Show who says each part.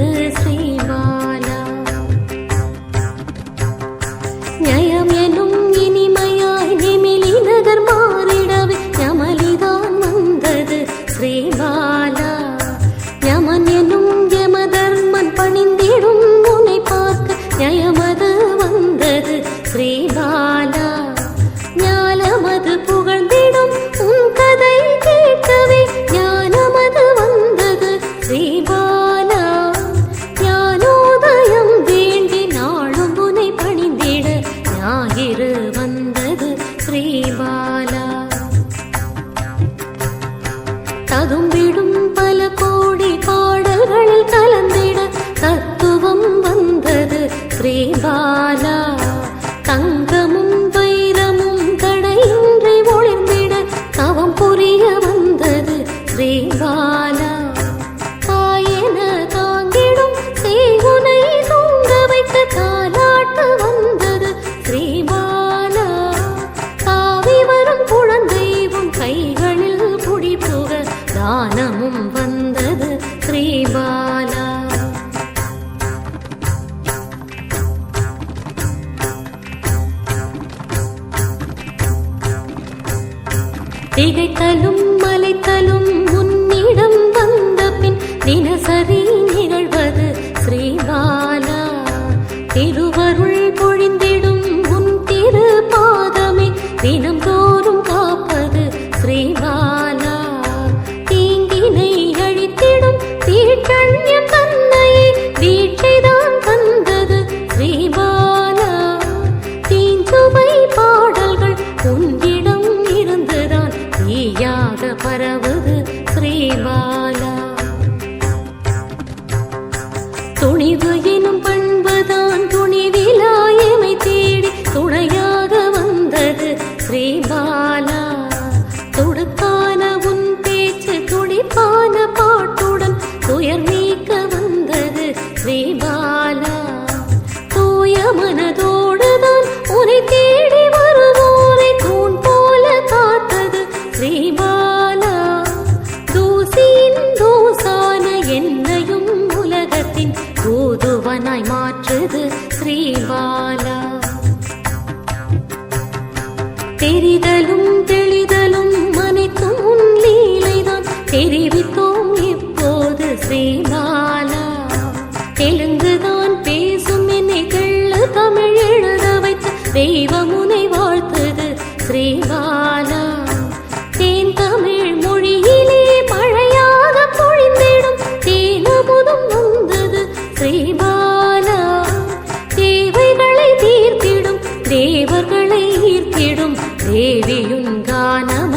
Speaker 1: நெஞ்சம் வந்தது திகைத்தலும் மலைத்தலும் உன்னிடம் வந்த பின் தினசரி நிகழ்வது ஸ்ரீபாலா. திரு தீயாக பரவுது ஸ்ரீபாலா. துணிவு எனும் பண்புதான் துணிவிலாயமை தேடி துணையாக வந்தது ஸ்ரீபாலா. துடுக்கான உன் பேச்சு துடிப்பான பாட்டுடன் துயர் நீக்க வந்தது ஸ்ரீபாலா. தூய மனதோ தூதுவனாய் மாற்றுது ஸ்ரீபாலா. தெரிதலும் தெளிதலும் அனைத்தும் உன் லீலைதான் தெரிவித்தோம் இப்போது ஸ்ரீபாலா. தெலுங்குதான் பேசும் என்னை தெள்ள தமிழ் எழுத வைத்து தெய்வமுனை வாழ்த்துது ஸ்ரீபாலா. தேவர்களை ஈர்த்திடும் தேவியும் கானம்